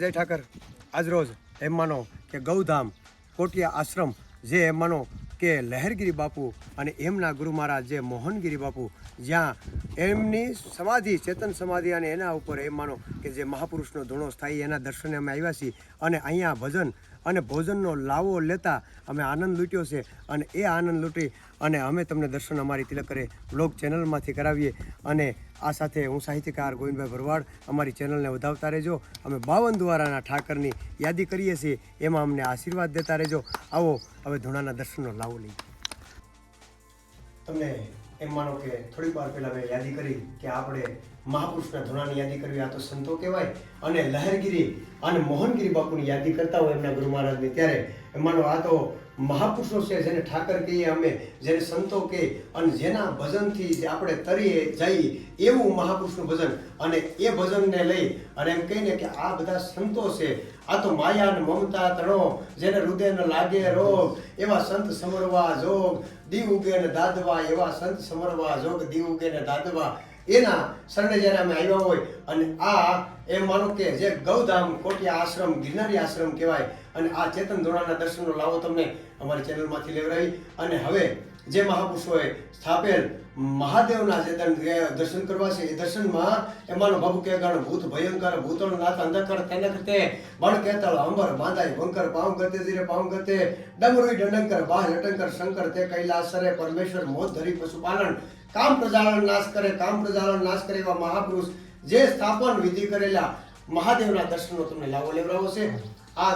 જય ઠાકર. આજરોજ એમ માનો કે ગૌધામ, કોટિયા આશ્રમ, જે એમ માનો કે લહેરગીરી બાપુ અને એમના ગુરુ મહારાજ જે મોહનગીરી બાપુ, જ્યાં એમની સમાધિ, ચેતન સમાધિ અને એના ઉપર એમ માનો કે જે મહાપુરુષનો ધૂણો સ્થાયી એના દર્શને અમે આવ્યા છીએ. અને અહીંયા ભજન અને ભોજનનો લાવો લેતા અમે આનંદ લૂંટ્યો છે. અને એ આનંદ લૂંટી અને અમે તમને દર્શન અમારી તિલકરે બ્લોગ ચેનલમાંથી કરાવીએ. અને આ સાથે હું સાહિત્યકાર ગોવિંદભાઈ ભરવાડ અમારી ચેનલને વધાવતા રહેજો. અમે બાવન દ્વારાના ઠાકરની યાદી કરીએ છીએ. એમાં અમને આશીર્વાદ દેતા રહેજો. આવો, હવે ધૂણાના દર્શનનો લાવો લઈએ. તમને એમ માનો કે થોડીક વાર પહેલાં મેં યાદી કરી કે આપણે મહાપુરુષના ધોરણની યાદી કરવી, આ તો સંતો કહેવાય, અને લહેરગીરી અને મોહનગીરી બાપુની યાદી કરતા હોય એમના ગુરુ મહારાજની ત્યારે. એમ માનો આ તો મહાપુરુષો છે, જેને ઠાકર કહીએ અમે, જેને સંતો કહે અને જેના ભજનથી આપણે તરીએ જઈએ, એવું મહાપુરુષનું ભજન. અને એ ભજનને લઈ, અને એમ કહીને કે આ બધા સંતો છે, આ તો માયા અને મમતા તણો, જેને હૃદયને લાગે રોગ, એવા સંત સમરવા જોગ, દીવ ઉગે ને દાદવા, એવા સંત સમરવા જોગ, દીવ ઉગે ને દાદવા. એના શરણે જ્યારે અમે આવ્યા હોય, અને આ એમ માનો કે જે ગૌધામ, કોટિયા આશ્રમ, ગિરનારી આશ્રમ કહેવાય અને આ ચેતન ધોરણના દર્શનનો લાવો તમને અમારી ચેનલમાંથી લેવડાવી. અને હવે જે મહાપુરુષોએ સ્થાપેલ મહાદેવના જે દર્શન- કરવા છે, એ દર્શનમાં એમાંનો બાબુ કે ભૂત ભયંકર ભૂતળ નાથ અંધકાર, તેને કરતે બણ કેતળ અંબર, બાંધાય વંકર પાઉં ગતે, ધીરે પાઉં ગતે, ડમરુઈ ડંડંકર, બાહ, લટંકર, શંકર, તે કૈલાસરે પરમેશ્વર, મોત ધરી પશુપાલન, કામ પ્રજાલન નાશ કરે, કામ પ્રજાલન નાશ કરે એવા મહાપુરુષ જે સ્થાપન વિધિ કરેલા મહાદેવના દર્શનનો તમને લાવો લેવડાવો છે. આ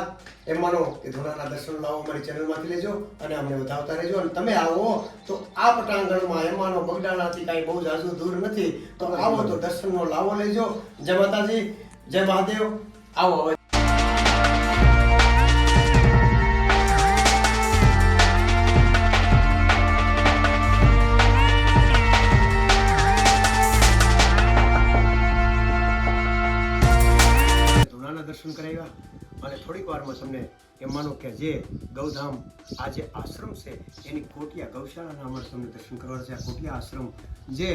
એમ માનો કે ધોળાના દર્શન લાવો, અમારી ચેનલમાંથી લેજો અને અમને વધાવતા રહેજો. અને તમે આવો તો આ પટાંગણમાં એમાંનો બગડાણાથી કાંઈ બહુ જાજુ દૂર નથી. તો આવો તો દર્શનનો લાવો લેજો. જય માતાજી, જય મહાદેવ. આવો હવે. દર્શન કરાવ્યા. અને થોડીક વારમાં તમને એમ માનો કે જે ગૌધામ આ જે આશ્રમ છે, એની કોટિયા ગૌશાળાના અમારે તમને દર્શન કરવાના છે. આ કોટિયા આશ્રમ જે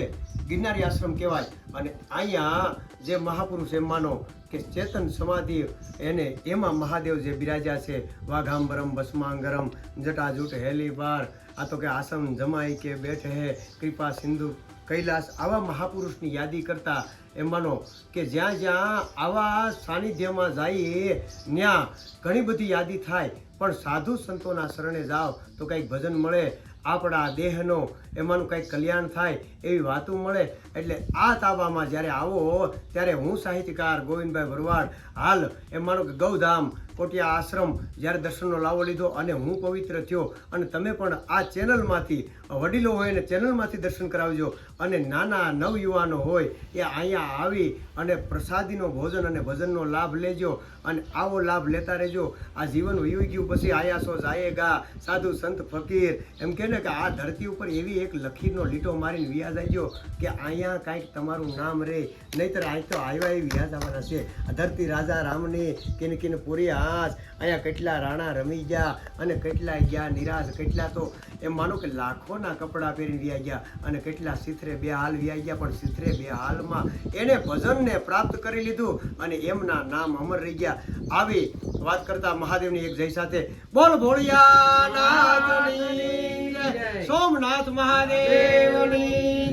ગિરનારી આશ્રમ કહેવાય. અને અહીંયા જે મહાપુરુષ એમ માનો કે ચેતન સમાધિ એને એમાં મહાદેવ જે બિરાજ્યા છે વાઘામ્બરમ ભસ્માંગરમ, જટાજૂટ હેલી પાર આ તો કે આસમ જમાઈ કે બેઠ હે, કૃપા સિંધુ, કૈલાસ, આવા મહાપુરુષની યાદી કરતા એમ માનો કે જ્યાં જ્યાં આવા સાનિધ્યમાં જઈએ ત્યાં ઘણી બધી યાદી થાય, પણ સાધુ સંતોના શરણે જાઓ તો કંઈક ભજન મળે, આપણા દેહનો એમાંનું કંઈક કલ્યાણ થાય એવી વાતો મળે. એટલે આ તાબામાં જ્યારે આવો, ત્યારે હું સાહિત્યકાર ગોવિંદભાઈ ભરવાડ, હાલ એમાંનું ગૌધામ કોટિયા આશ્રમ જ્યારે દર્શનનો લાવો લીધો અને હું પવિત્ર થયો. અને તમે પણ આ ચેનલમાંથી, વડીલો હોય ને ચેનલમાંથી દર્શન કરાવજો. અને નાના નવયુવાનો હોય એ અહીંયા આવી અને પ્રસાદીનો ભોજન અને ભજનનો લાભ લેજો અને આવો લાભ લેતા રહેજો. આ જીવન વયું ગયું પછી આયાસો જાયેગા. સાધુ સંત ફકીર, એમ કે ને કે આ ધરતી ઉપર એવી એક લખીરનો લીટો મારીને વ્યાજ આવજો કે અહીંયા કાંઈક તમારું નામ રહે નહીતર અહીં તો આવ્યા એ વ્યાજ આવવાના છે. આ ધરતી રાજા રામની કેને કેને પૂરી હાથ અહીંયા કેટલા રાણા રમી ગયા અને કેટલા ગયા નિરાશ. કેટલા તો એમ માનો કે લાખોના કપડાં પહેરી વ્યા ગયા અને કેટલા સિથરે બે હાલ વ્યા ગયા, પણ સિથરે બે હાલમાં એને ભજનને પ્રાપ્ત કરી લીધું અને એમના નામ અમર રહી ગયા. આવી વાત કરતા મહાદેવની એક જય સાથે, બોલ ભોળિયાનાથની સોમનાથ મહાદેવની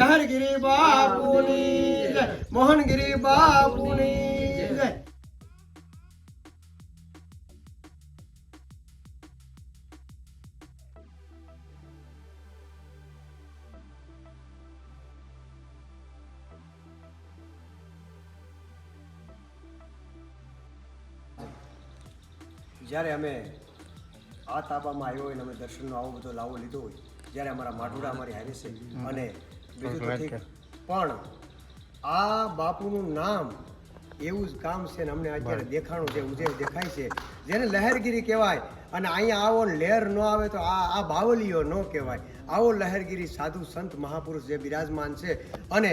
લહરગીરી બાપુની મોહનગીરી બાપુની જ્યારે અમે આ તાબામાં આવ્યો હોય ને અમે દર્શનનો આવો બધો લાવો લીધો હોય જ્યારે અમારા માઢુડા અમારી હારે છે. અને બીજું તો ઠીક પણ આ બાપુનું નામ એવું જ કામ છે ને અમને અત્યારે દેખાણું છે ઉજેર દેખાય છે. જેને લહેરગીરી કહેવાય અને અહીંયા આવો લહેર ન આવે તો આ આ બાવલીઓ ન કહેવાય. આવો લહેરગીરી સાધુ સંત મહાપુરુષ જે બિરાજમાન છે અને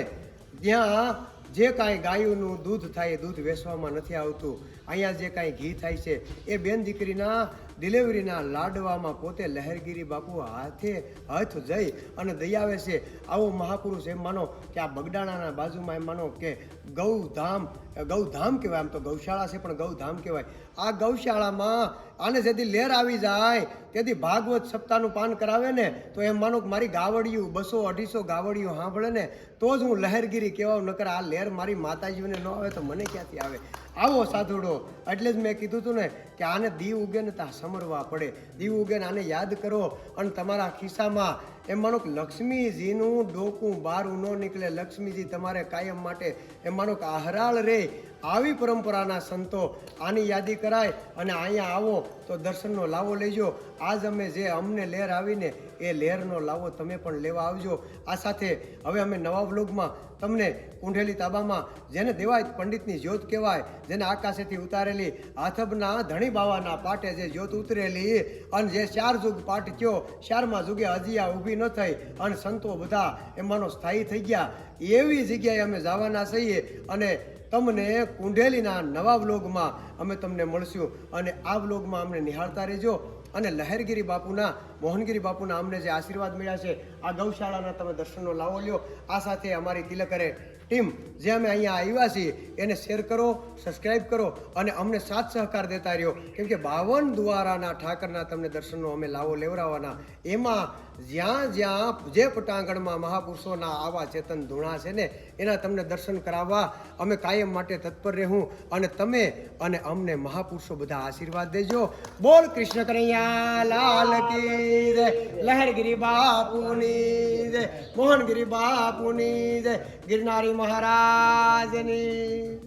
ત્યાં જે કાંઈ ગાયોનું દૂધ થાય એ દૂધ વેચવામાં નથી આવતું. અહીંયા જે કાંઈ ઘી થાય છે, એ બેન દીકરીના ડિલિવરીના લાડવામાં પોતે લહેરગીરી બાપુ હાથે હાથ જઈ અને દયાવે છે. આવો મહાપુરુષ એમ માનો કે આ બગડાણાના બાજુમાં એમ માનો કે ગૌધામ ગૌધામ કહેવાય આમ તો ગૌશાળા છે પણ ગૌધામ કહેવાય. આ ગૌશાળામાં આને જેથી લેર આવી જાય, તેથી ભાગવત સપ્તાહનું પાન કરાવે ને, તો એમ માનો કે મારી ગાવડિયું બસો અઢીસો ગાવડિયું સાંભળે ને, તો જ હું લહેરગીરી કહેવાઉં, નકર આ લેર મારી માતાજીને ન આવે તો મને ક્યાંથી આવે? આવો સાધુડો, એટલે જ મેં કીધું હતું ને કે આને દીવ ઉગે ને ત્યાં સમરવા પડે. દીવ ઉગે આને યાદ કરો. અને તમારા ખિસ્સામાં એમ માનો કે લક્ષ્મીજીનું ડોકું બારું ન નીકળે. લક્ષ્મીજી તમારે કાયમ માટે એમ માનો કે આહરાળ રે. આવી પરંપરાના સંતો આની યાદી કરાય અને અહીંયા આવો તો દર્શનનો લાવો લેજો. આજ અમે જે અમને લહેર આવીને એ લહેરનો લાવો તમે પણ લેવા આવજો. આ સાથે હવે અમે નવા વ્લોગમાં તમને કુંઢેલી તાબામાં જેને દેવાય પંડિતની જ્યોત કહેવાય, જેને આકાશેથી ઉતારેલી આથબના ધણી બાવાના પાટે જે જ્યોત ઉતરેલી અને જે ચાર જુગ પાટ થયો, ચારમાં જુગે અજીયા ઊભી ન થઈ અને સંતો બધા એમાંનો સ્થાયી થઈ ગયા. એવી જગ્યાએ અમે જવાના છીએ અને તમને કુંઢેલીના નવા વ્લોગમાં અમે તમને મળશું અને આ વ્લોગમાં અમને નિહાળતા રહેજો. અને લહેરગીરી બાપુના, મોહનગીરી બાપુના અમને જે આશીર્વાદ મળ્યા છે, આ ગૌશાળાના તમે દર્શનનો લાવો લ્યો. આ સાથે અમારી તિલકરે ટીમ જે અમે અહીંયા આવ્યા છીએ, એને શેર કરો સબસ્ક્રાઈબ કરો અને અમને સાથ સહકાર દેતા રહ્યો. કેમ કે બાવન દ્વારાના ઠાકરના તમને દર્શનનો અમે લાવો લેવડાવવાના. એમાં જ્યાં જ્યાં જે પટાંગણમાં મહાપુરુષોના આવા ચેતન ધૂણા છે ને એના તમને દર્શન કરાવવા અમે કાયમ માટે તત્પર રહેવું અને તમે અને અમને મહાપુરુષો બધા આશીર્વાદ દેજો. બોલ કૃષ્ણ કનૈયા, લાલ કી જય. લહેરગીરી બાપુની જય. મોહનગીરી બાપુની ગિરનારી મહારાજની